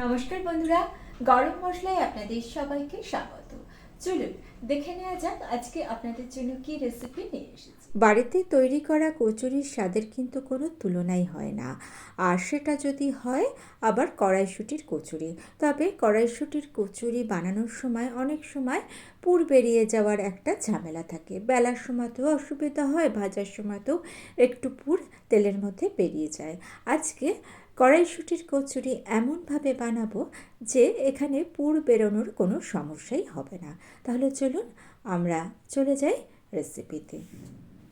নমস্কার বন্ধুরা, গরম মশলায় আপনাদের সবাইকে স্বাগত। চলুন, দেখে নেওয়া যাক আজকে আপনাদের জন্য কি রেসিপি নিয়ে এসেছি। বাড়িতে তৈরি করা কচুরির স্বাদের কিন্তু কোনো তুলনাই হয় না। আর সেটা যদি হয়, আবার কড়াইশুটির কচুরি। তবে কড়াইশুটির কচুরি বানানোর সময় অনেক সময় পুর বেরিয়ে যাওয়ার একটা ঝামেলা থাকে। বেলার সময়তেও অসুবিধা হয়, ভাজার সময়তেও একটু পুর তেলের মধ্যে বেরিয়ে যায়। আজকে কড়াইশুটির কচুরি এমনভাবে বানাবো যে এখানে পুর বেরোনোর কোনো সমস্যাই হবে না। তাহলে চলুন আমরা চলে যাই রেসিপিতে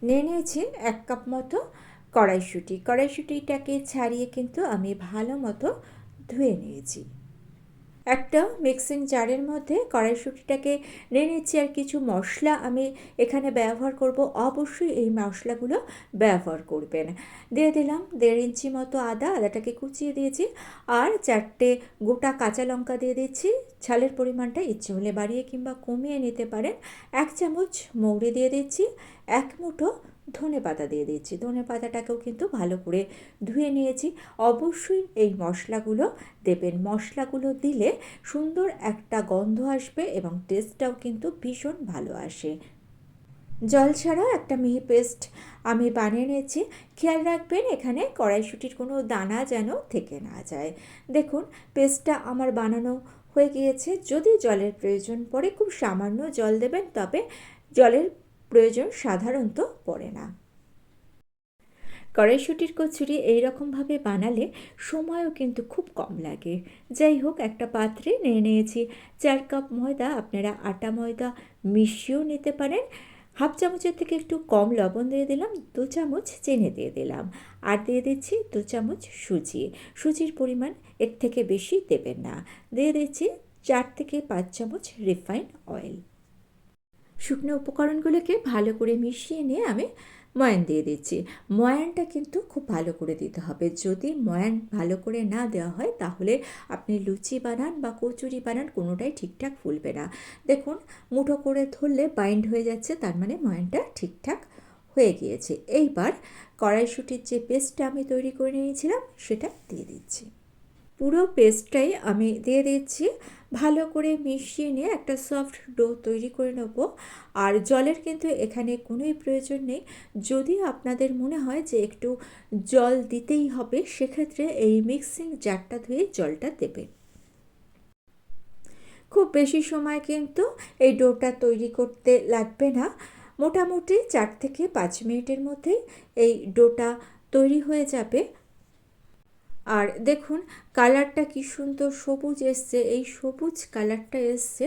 নিয়ে নিয়েছি এক কাপ মতো কড়াইশুঁটি। কড়াইশুঁটিটাকে ছাড়িয়ে কিন্তু আমি ভালো মতো ধুয়ে নিয়েছি। একটা মিক্সিং জারের মধ্যে কড়াইশুঁটিটাকে নিয়ে নিচ্ছি আর কিছু মশলা আমি এখানে ব্যবহার করব। অবশ্যই এই মশলাগুলো ব্যবহার করবেন। দিয়ে দিলাম দেড় ইঞ্চি মতো আদা, আদাটাকে কুচিয়ে দিয়েছি আর চারটে গোটা কাঁচা লঙ্কা দিয়ে দিচ্ছি। ঝালের পরিমাণটা ইচ্ছে হলে বাড়িয়ে কিংবা কমিয়ে নিতে পারেন। এক চামচ মৌরি দিয়ে দিচ্ছি। এক মুঠো ধনে পাতা দিয়ে দিচ্ছি। ধনে পাতাটাকেও কিন্তু ভালো করে ধুয়ে নিয়েছি। অবশ্যই এই মশলাগুলো দেবেন। মশলাগুলো দিলে সুন্দর একটা গন্ধ আসবে এবং টেস্টটাও কিন্তু ভীষণ ভালো আসে। জল ছাড়াও একটা মিহি পেস্ট আমি বানিয়ে নিয়েছি। খেয়াল রাখবেন, এখানে কড়াইশুটির কোনো দানা যেন থেকে না যায়। দেখুন, পেস্টটা আমার বানানো হয়ে গিয়েছে। যদি জলের প্রয়োজন পড়ে, খুব সামান্য জল দেবেন, তবে জলের প্রয়োজন সাধারণত পড়ে না। কড়াইশুটির কচুরি এই রকমভাবে বানালে সময়ও কিন্তু খুব কম লাগে। যাই হোক, একটা পাত্রে নিয়ে নিয়েছি। চার কাপ ময়দা, আপনারা আটা ময়দা মিশিয়েও নিতে পারেন। হাফ চামচের থেকে একটু কম লবণ দিয়ে দিলাম, দু চামচ চিনি দিয়ে দিলাম। আর দিয়ে দিচ্ছি দু চামচ সুজি। সুজির পরিমাণ এর থেকে বেশি দেবেন না। দিয়ে দিচ্ছি চার থেকে পাঁচ চামচ রিফাইন অয়েল। শুকনো উপকরণগুলোকে ভালো করে মিশিয়ে নিয়ে আমি ময়ান দিয়ে দিচ্ছি। ময়ানটা কিন্তু খুব ভালো করে দিতে হবে। যদি ময়ান ভালো করে না দেওয়া হয়, তাহলে আপনি লুচি বানান বা কচুরি বানান, কোনোটাই ঠিকঠাক ফুলবে না। দেখুন, মুঠো করে ধরলে বাইন্ড হয়ে যাচ্ছে, তার মানে ময়ানটা ঠিকঠাক হয়ে গিয়েছে। এইবার কড়াইশুটির যে পেস্টটা আমি তৈরি করে নিয়েছিলাম, সেটা দিয়ে দিচ্ছি। পুরো পেস্টটাই আমি দিয়ে দিচ্ছি। ভালো করে মিশিয়ে নিয়ে একটা সফট ডো তৈরি করে নেব। আর জলের কিন্তু এখানে কোনোই প্রয়োজন নেই। যদি আপনাদের মনে হয় যে একটু জল দিতেই হবে, সেক্ষেত্রে এই মিক্সিং জারটা ধুয়ে জলটা দেবে। খুব বেশি সময় কিন্তু এই ডোটা তৈরি করতে লাগবে না। মোটামুটি চার থেকে পাঁচ মিনিটের মধ্যেই এই ডোটা তৈরি হয়ে যাবে। আর দেখুন, কালারটা কি সুন্দর সবুজ এসছে। এই সবুজ কালারটা এসছে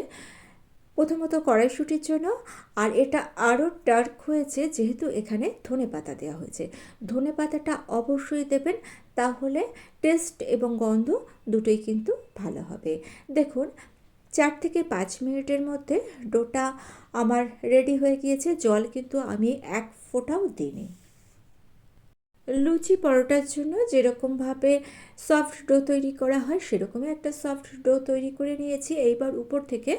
প্রথমত কড়াইশুটির জন্য, আর এটা আরও ডার্ক হয়েছে যেহেতু এখানে ধনে পাতা দেওয়া হয়েছে। ধনে পাতাটা অবশ্যই দেবেন, তাহলে টেস্ট এবং গন্ধ দুটোই কিন্তু ভালো হবে। দেখুন, চার থেকে পাঁচ মিনিটের মধ্যে ডোটা আমার রেডি হয়ে গিয়েছে। জল কিন্তু আমি এক ফোঁটাও দিইনি। লুচি পরোটার জন্য যেরকমভাবে সফট ডো তৈরি করা হয়, সেরকমই একটা সফট ডো তৈরি করে নিয়েছি। এইবার উপর থেকে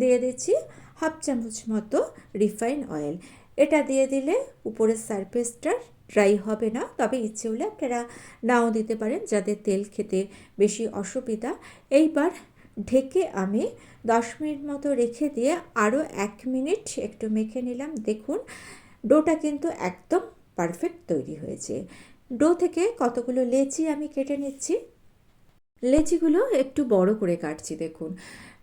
দিয়ে দিচ্ছি হাফ চামচ মতো রিফাইন অয়েল এটা দিয়ে দিলে উপরের সারফেসটা ড্রাই হবে না, তবে ইচ্ছে হলে আপনারা নাও দিতে পারেন যাদের তেল খেতে বেশি অসুবিধা। এইবার ঢেকে আমি দশ মিনিট মতো রেখে দিয়ে আরও এক মিনিট একটু মেখে নিলাম। দেখুন ডোটা কিন্তু একদম পারফেক্ট তৈরি হয়েছে। ডো থেকে কতগুলো লেচি আমি কেটে নিচ্ছি? লেচিগুলো একটু বড় করে কাটছি, দেখুন।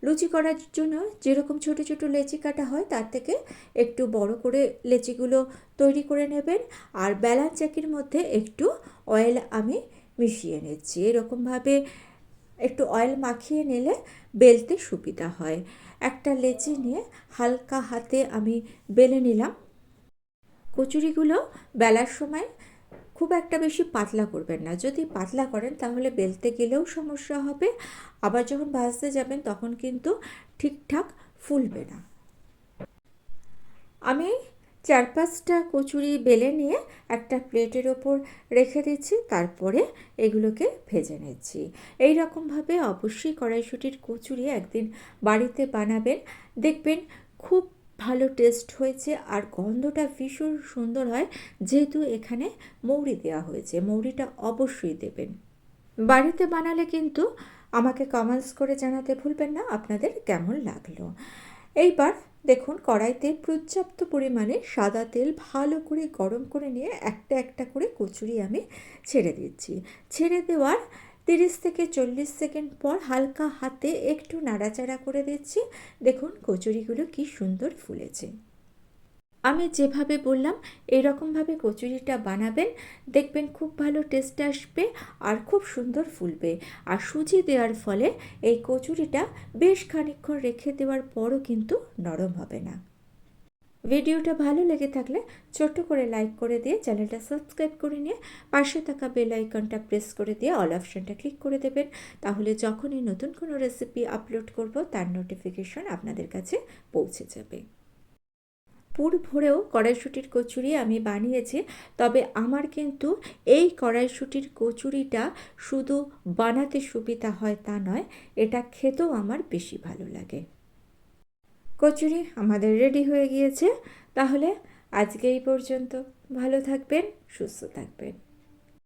লুচি করার জন্য যেরকম ছোট ছোট লেচি কাটা হয়, তার থেকে একটু বড় করে লেচিগুলো তৈরি করে নেবেন। আর ব্যালান্স চাকির মধ্যে একটু অয়েল আমি মিশিয়ে নিচ্ছি। এরকমভাবে একটু অয়েল মাখিয়ে নিলে বেলতে সুবিধা হয়। একটা লেচি নিয়ে হালকা হাতে আমি বেলে নিলাম। কচুরিগুলো বেলার সময় খুব একটা বেশি পাতলা করবেন না। যদি পাতলা করেন তাহলে বেলতে গেলেও সমস্যা হবে, আবার যখন ভাজতে যাবেন তখন কিন্তু ঠিকঠাক ফুলবে না। আমি চার পাঁচটা কচুরি বেলে নিয়ে একটা প্লেটের ওপর রেখে দিচ্ছি, তারপরে এগুলোকে ভেজে নিচ্ছি। এই রকমভাবে অবশ্যই কড়াইশুটির কচুরি একদিন বাড়িতে বানাবেন, দেখবেন খুব ভালো টেস্ট হয়েছে আর গন্ধটা ভীষণ সুন্দর হয়, যেহেতু এখানে মৌরি দেওয়া হয়েছে। মৌরিটা অবশ্যই দেবেন। বাড়িতে বানালে কিন্তু আমাকে কমেন্টস করে জানাতে ভুলবেন না, আপনাদের কেমন লাগল? এইবার দেখুন, কড়াইতে পর্যাপ্ত পরিমাণে সাদা তেল ভালো করে গরম করে নিয়ে একটা একটা করে কচুরি আমি ছেড়ে দিচ্ছি। ছেড়ে দেওয়ার তিরিশ থেকে চল্লিশ সেকেন্ড পর হালকা হাতে একটু নাড়াচাড়া করে দিচ্ছি। দেখুন কচুরিগুলো কি সুন্দর ফুলেছে। আমি যেভাবে বললাম, এরকমভাবে কচুরিটা বানাবেন। দেখবেন খুব ভালো টেস্ট আসবে আর খুব সুন্দর ফুলবে। আর সুজি দেওয়ার ফলে এই কচুরিটা বেশ খানিকক্ষণ রেখে দেওয়ার পরও কিন্তু নরম হবে না। ভিডিওটা ভালো লেগে থাকলে ছোট্ট করে লাইক করে দিয়ে চ্যানেলটা সাবস্ক্রাইব করে নিয়ে পাশে থাকা বেল আইকনটা প্রেস করে দিয়ে অল অপশানটা ক্লিক করে দেবেন। তাহলে যখনই নতুন কোনো রেসিপি আপলোড করব, তার নোটিফিকেশন আপনাদের কাছে পৌঁছে যাবে। পুর ভরেও কড়াইশুটির কচুরি আমি বানিয়েছি, তবে আমার কিন্তু এই কড়াইশুটির কচুরিটা শুধু বানাতে সুবিধা হয় তা নয়, এটা খেতেও আমার বেশি ভালো লাগে। কচুরি আমাদের রেডি হয়ে গিয়েছে। তাহলে আজকে এই পর্যন্ত। ভালো থাকবেন সুস্থ থাকবেন।